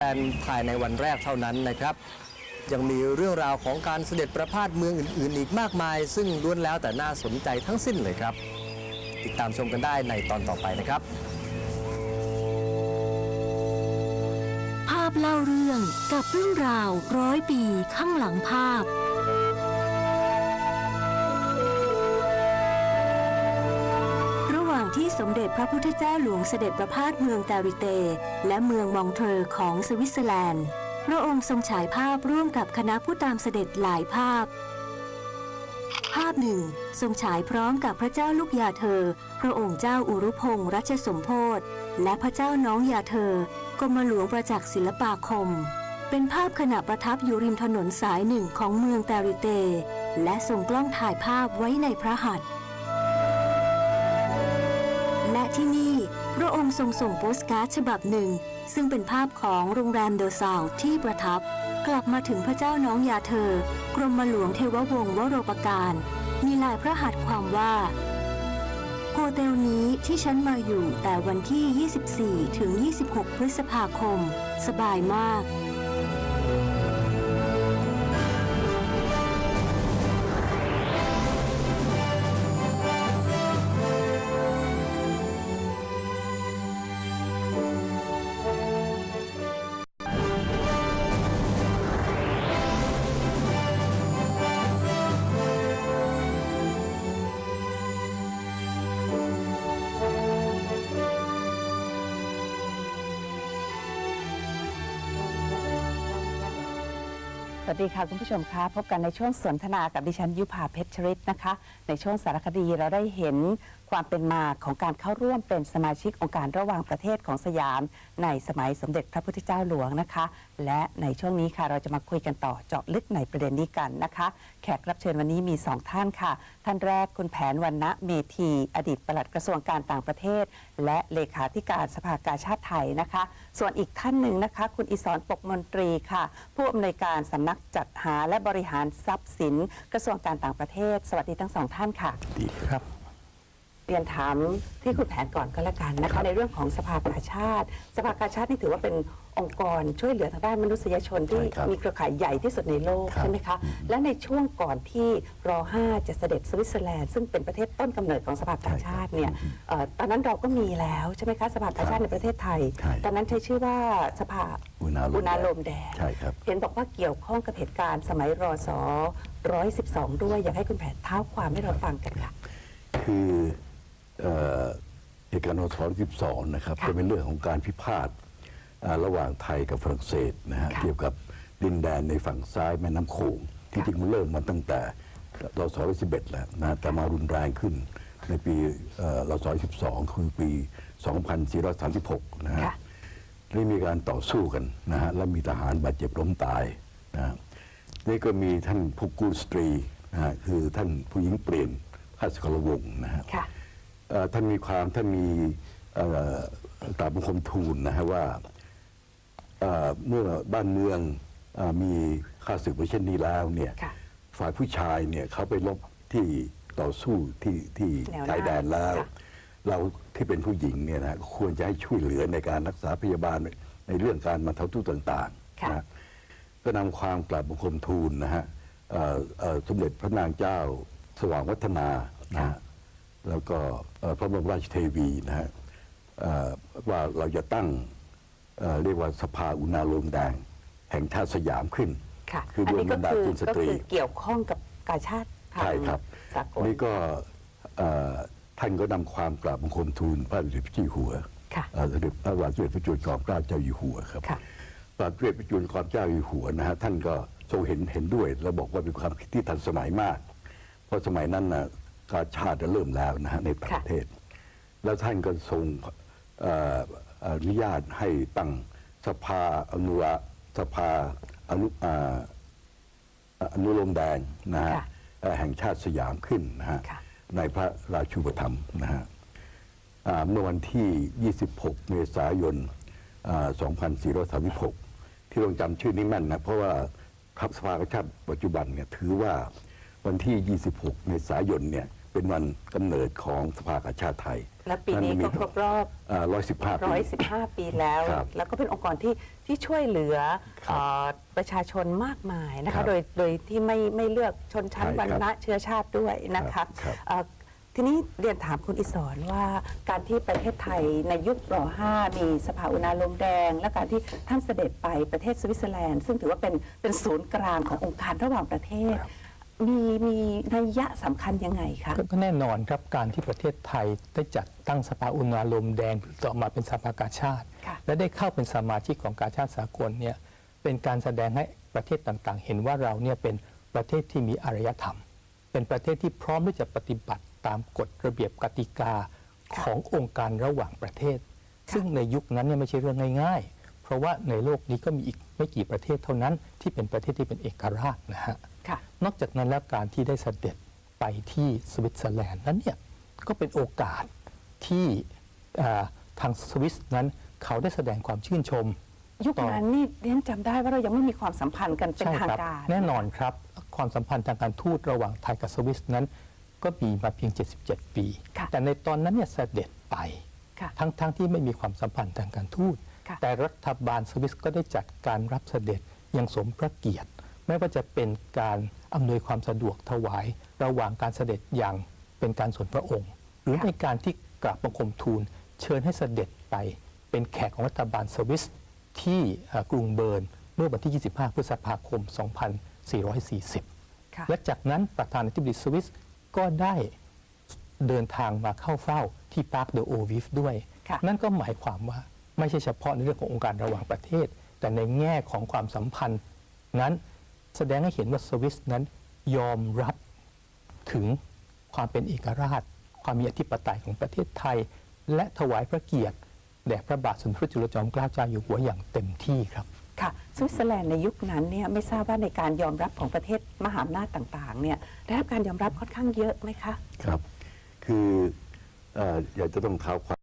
แลนภายในวันแรกเท่านั้นนะครับ ยังมีเรื่องราวของการเสด็จประพาสเมืองอื่น ๆ อีกมากมาย ซึ่งล้วนแล้วแต่น่าสนใจทั้งสิ้นเลยครับ ติดตามชมกันได้ในตอนต่อไปนะครับ ภาพเล่าเรื่องกับเรื่องราวร้อยปีข้างหลังภาพ สมเด็จพระพุทธเจ้าหลวงเสด็จประพาสเมืองตาริเต และเมืองมองเทอร์ของสวิตเซอร์แลนด์ พระองค์ทรงฉายภาพร่วมกับคณะผู้ตามเสด็จหลายภาพ ภาพหนึ่ง ทรงฉายพร้อมกับพระเจ้าลูกยาเธอ พระองค์เจ้าอุรุพงษ์รัชสมโพธและพระเจ้าน้องยาเธอกรมหลวงประจักษ์ศิลปาคม เป็นภาพขณะประทับอยู่ริมถนนสายหนึ่งของเมืองตาริเต และทรงกล้องถ่ายภาพไว้ในพระหัตถ์ ที่นี่ พระองค์ทรงส่งโปสการ์ดฉบับหนึ่ง ซึ่งเป็นภาพของโรงแรมเดอะซาวที่ประทับ กลับมาถึงพระเจ้าน้องยาเธอ กรมหลวงเทววงศ์วโรปการ มีลายพระหัตถ์ความว่าโฮเทลนี้ที่ฉันมาอยู่แต่วันที่ 24 ถึง 26 พฤษภาคม สบายมาก วัสดีค่ะคุณผู้ชมคะพบกันในช่วงสนทนากับดิฉันยุพาเพชรชริตนะคะ ในช่วงสารคดีเราได้เห็นความเป็นมาของการเข้าร่วมเป็นสมาชิกองค์การระหว่างประเทศของสยาม ในสมัยสมเด็จพระพุทธเจ้าหลวงนะคะ และในช่วงนี้ค่ะเราจะมาคุยกันต่อเจาะลึกในประเด็นนี้กันนะคะ แขกรับเชิญวันนี้มีสองท่านค่ะ ท่านแรกคุณแผนวันณะเมธี อดีตปลัดกระทรวงการต่างประเทศ และเลขาธิการสภากาชาติไทยนะคะ ส่วนอีกท่านหนึ่งนะคะ คุณอิศรปกมนตรีค่ะ ผู้อำนวยการสำนักจัดหาและบริหารทรัพย์สิน กระทรวงการต่างประเทศ สวัสดีทั้งสองท่านค่ะดีครับ เรียนถามที่คุณแผนก่อนก็แล้วกันนะคะในเรื่องของสภากาชาติ สภากาชาตินี่ถือว่าเป็นองค์กรช่วยเหลือทางด้านมนุษยชนที่ใช่ครับมีเครือข่ายใหญ่ที่สุดในโลกครับ ใช่ไหมคะและในช่วงก่อนที่ร5จะเสด็จสวิตเซอร์แลนด์ซึ่งเป็นประเทศต้นกำเนิดของสภากาชาติเนี่ยเอ่อตอนนั้นเราก็มีแล้วใช่ไหมคะสภากาชาติในประเทศไทย ใช่ ตอนนั้นใช้ชื่อว่าสภา อุณาโลมแดงณาโลมแดงใช่ครับ เห็นบอกว่าเกี่ยวข้องกับเหตุการณ์สมัยรศ112 ด้วย อยากให้คุณแผนเท้าความให้เราฟังกันค่ะ คือ เอ่อเหตุการณ์นส12นะครับค่ะจะเป็นเรื่องของการพิพาทอ่าระหว่างไทยกับฝรั่งเศสนะฮะค่ะ เกี่ยวกับดินแดนในฝั่งซ้ายแม่น้ำโขงที่จริงมันเริ่มมาตั้งแต่รศ11แล้วนะแต่มารุนแรงขึ้นในปีเอ่อรศ12คือปี 2436นะฮะ ค่ะ ได้มีการต่อสู้กันนะฮะแล้วมีทหารบาดเจ็บล้มตายนะฮะนี่ก็มีท่านผู้กู้สตรีนะฮะคือท่านผู้หญิงเปลี่ยนพาสกรวงศ์นะฮะค่ะเอ่อ ท่านมีความท่านมีเอ่อกราบบังคมทูลนะฮะว่าเอ่อเมื่อบ้านเมืองเออมีข้าศึกไว้เช่นนี้แล้วเนี่ยค่ะฝ่ายผู้ชายเนี่ยเขาไปรบที่ต่อสู้ที่ที่แนวหน้าชายแดนแล้วค่ะเราที่เป็นผู้หญิงเนี่ยนะควรจะให้ช่วยเหลือในการรักษาพยาบาลในเรื่องการบรรเทาทุกข์ต่างค่ะๆนะก็นำความกราบบังคมทูลนะฮะเอ่อเอ่อสมเด็จพระนางเจ้าสว่างวัฒนานะฮะ แล้วก็เอ่อพระบรมราชเทวีนะฮะเอ่อว่าเราจะตั้งเอ่อเรียกว่าสภาอุณาโลมแดง แห่งชาติสยามขึ้น ค่ะคืออันรวมนี้บก็รรดาคือคุณสก็ตรีคือเกี่ยวข้องกับกาชาติทางใช่ครับสากลนี่ก็เอ่อท่านก็นำความกราบบังคมทูลพระบาทสมเด็จพระเจ้าอยู่หัวค่ะเอ่อสมเด็จพระบาทสมเด็จพระจุลจอมเกล้าเจ้าอยู่หัวครับค่ะพระบาทสมเด็จพระจุลจอมเกล้าอยู่หัวนะฮะท่านก็ทรงเห็นเห็นด้วย แล้วบอกว่าเป็นความคิดที่ทันสมัยมาก เพราะสมัยนั้นนะ การชาติจะเริ่มแล้วนะฮะในต่างค่ะประเทศ แล้วท่านก็ทรงเอ่ออนุญาตให้ตั้งสภาอนุวะสภาอนุอ่าอนุโลมแดงนะฮะค่ะเอ่อแห่งชาติสยามขึ้นนะฮะค่ะในพระราชูปถัมภ์นะฮะอ่าเมื่อวันที่ 26 เมษายนอ่า2436 ที่เราจำชื่อนี้แม่นนะเพราะว่าพรรคสภากาชาติปัจจุบันเนี่ยถือว่าวันที่ 26 เมษายนเนี่ย เป็นเป็นวันกำเนิดของสภากาชาติไทย และปีนี้ก็ครบรอบร้อยสิบห้าปี115ปีแล้วครับแล้วก็เป็นองค์กรที่ที่ช่วยเหลือครับเอ่อประชาชนมากมายนะครัคะบโดยโดยที่ไม่ไม่เลือกชนชั้นใช่ครับวรรณะเชื้อชาติด้วยนะครัคะบครับเอ่อทีนี้เรียนถามคุณอิศรว่าการที่ประเทศไทยในยุคร5มีสภาอุณาโลมแดง และการที่ท่านเสด็จไปประเทศสวิตเซอร์แลนด์ ซึ่งถือว่าเป็นเป็นศูนย์กลางขององค์การระหว่างประเทศ มีมีนัยยะสำคัญยังไงคะก็ก็แน่นอนครับการที่ประเทศไทยได้จัดตั้งสภาอุณาโลมแดงต่อมาเป็นสภากาชาติค่ะและได้เข้าเป็นสมาชิกของกาชาติสากลเนี่ยเป็นการแสดงให้ประเทศต่างๆ เห็นว่าเราเนี่ยเป็นประเทศที่มีอารยธรรม เป็นประเทศที่พร้อมที่จะปฏิบัติตามกฎระเบียบกติกาขององค์การระหว่างประเทศ ซึ่งในยุคนั้นเนี่ยไม่ใช่เรื่องง่ายๆ เพราะว่าในโลกนี้ก็มีอีกไม่กี่ประเทศเท่านั้นที่เป็นประเทศที่เป็นเอกราชนะฮะค่ะ นอกจากนั้นแล้วการที่ได้เสด็จไปที่สวิตเซอร์แลนด์นั้นเนี่ยก็เป็นโอกาสที่อ่าทางสวิสนั้นเขาได้แสดงความชื่นชม ยุคต่อนั้นนี่เรียนจำได้ว่าเรายังไม่มีความสัมพันธ์กันเป็นใช่ทางครับการ แน่นอนครับความสัมพันธ์ทางการทูตระหว่างไทยกับสวิสนั้น ก็มีมาเพียง 77 ปีค่ะแต่ในตอนนั้นเนี่ยเสด็จไปค่ะทั้งทั้งที่ไม่มีความสัมพันธ์ทางการทูตค่ะแต่รัฐบาลสวิสก็ได้จัดการรับเสด็จอย่างสมพระเกียรติ ไม่ว่าจะเป็นการอำนวยความสะดวกถวาย ระหว่างการเสด็จอย่างเป็นการส่วนพระองค์ หรือในการที่กราบบังคมทูล เชิญให้เสด็จไปเป็นแขกของรัฐบาลสวิสที่เอ่อกรุงเบิร์นเมื่อวันที่ 25 พฤษภาคม 2440ค่ะและจากนั้นประธานาธิบดีสวิสก็ได้เดินทางมาเข้าเฝ้าที่ปาร์คเดอโอวิฟด้วยค่ะนั่นก็หมายความว่าไม่ใช่เฉพาะในเรื่องขององค์การระหว่างประเทศ แต่ในแง่ของความสัมพันธ์นั้น แสดงให้เห็นว่าสวิสนั้นยอมรับถึงความเป็นเอกราช ความมีอธิปไตยของประเทศไทย และถวายพระเกียรติแด่พระบาทสมเด็จพระจุลจอมเกล้าเจ้าอยู่หัวอย่างเต็มที่ครับค่ะสวิตเซอร์แลนด์ในยุคนั้นเนี่ยไม่ทราบว่าในการยอมรับของประเทศมหาอำนาจต่างๆเนี่ยได้รับการยอมรับค่อนข้างเยอะไหมคะ ครับ คือเอ่ออยากจะต้องเท้าความ